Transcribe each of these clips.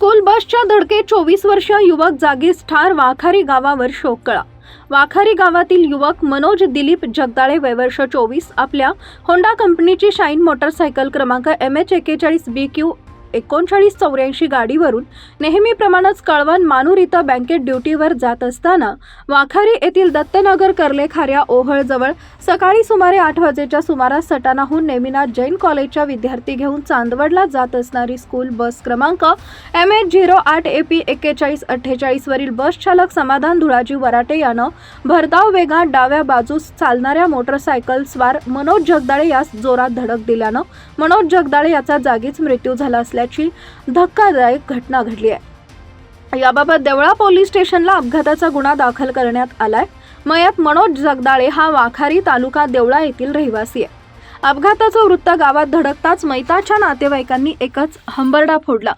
School बसच्या धडकेत चोवीस वर्षीय युवक जागीच ठार वाखारी गावावर शोककळा वाखारी गावातील युवक मनोज दिलीप जगदाळे वयवर्ष चोवीस आपल्या होंडा कंपनीची शाईन मोटरसायकल क्रमांक एम एच एक्केचाळीस बी क्यू एकोणचाळीस चौऱ्याऐंशी गाडीवरून नेहमीप्रमाणेच कळवण मानूर इथं बँकेत ड्युटीवर जात असताना वाखारी येथील दत्तनगर कर्ले खाऱ्या ओहळजवळ सकाळी सुमारे आठ वाजेच्या सुमारास सटाणाहून नेमिनाथ जैन कॉलेजच्या विद्यार्थी घेऊन चांदवडला जात असणारी स्कूल बस क्रमांक एम एच झिरो आठ ए पी एक्केचाळीस अठ्ठेचाळीसवरील बस चालक समाधान धुळाजी वराटे यानं भरधाव वेगात डाव्या बाजूस चालणाऱ्या मोटरसायकल स्वार मनोज जगदाळे यास जोरात धडक दिल्यानं मनोज जगदाळे याचा जागीच मृत्यू झाला असल्याची धक्कादायक घटना घडली आहे. याबाबत देवळा पोलीस स्टेशनला अपघाताचा गुन्हा दाखल करण्यात आलाय. मयत मनोज जगदाळे हा वाखारी तालुका देवळा येथील रहिवासी आहे. अपघाताचं वृत्त गावात धडकताच मैताच्या नातेवाईकांनी एकच हंबरडा फोडला.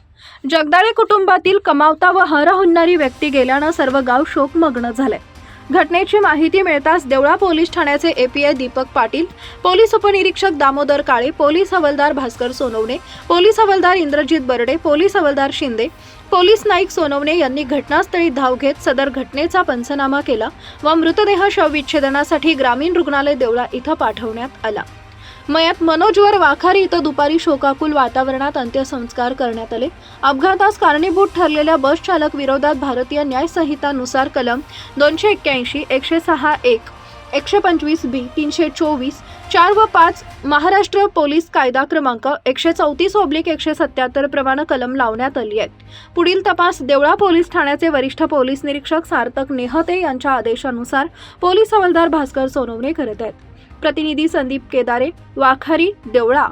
जगदाळे कुटुंबातील कमावता व हरहुन्नारी व्यक्ती गेल्यानं सर्व गाव शोकमग्न झालंय. घटनेची माहिती मिळताच देवळा पोलीस ठाण्याचे एपीआय दीपक पाटील पोलीस उपनिरीक्षक दामोदर काळे पोलीस हवालदार भास्कर सोनवणे पोलीस हवालदार इंद्रजित बर्डे पोलीस हवालदार शिंदे पोलीस नाईक सोनवणे यांनी घटनास्थळी धाव घेत सदर घटनेचा पंचनामा केला व मृतदेह शवविच्छेदनासाठी ग्रामीण रुग्णालय देवळा इथं पाठवण्यात आला. मयात मनोजवर वाखारी इथं दुपारी शोकाकुल वातावरणात अंत्यसंस्कार करण्यात आले. अपघातास कारणीभूत ठरलेल्या बस चालक विरोधात भारतीय न्याय संहितानुसार कलम दोनशे एक्क्याऐंशी एकशे सहा एक एकशे पंचवीस बी तीनशे चोवीस चार व पाच महाराष्ट्र पोलीस कायदा क्रमांक एकशे चौतीस ओब्लिक एकशे सत्याहत्तर प्रमाणे कलम लावण्यात आली आहेत. पुढील तपास देवळा पोलीस ठाण्याचे वरिष्ठ पोलीस निरीक्षक सार्थक नेहते यांच्या आदेशानुसार पोलीस हवालदार भास्कर सोनवणे करत आहेत. प्रतिनिधी संदीप केदारे वाखारी देवळा.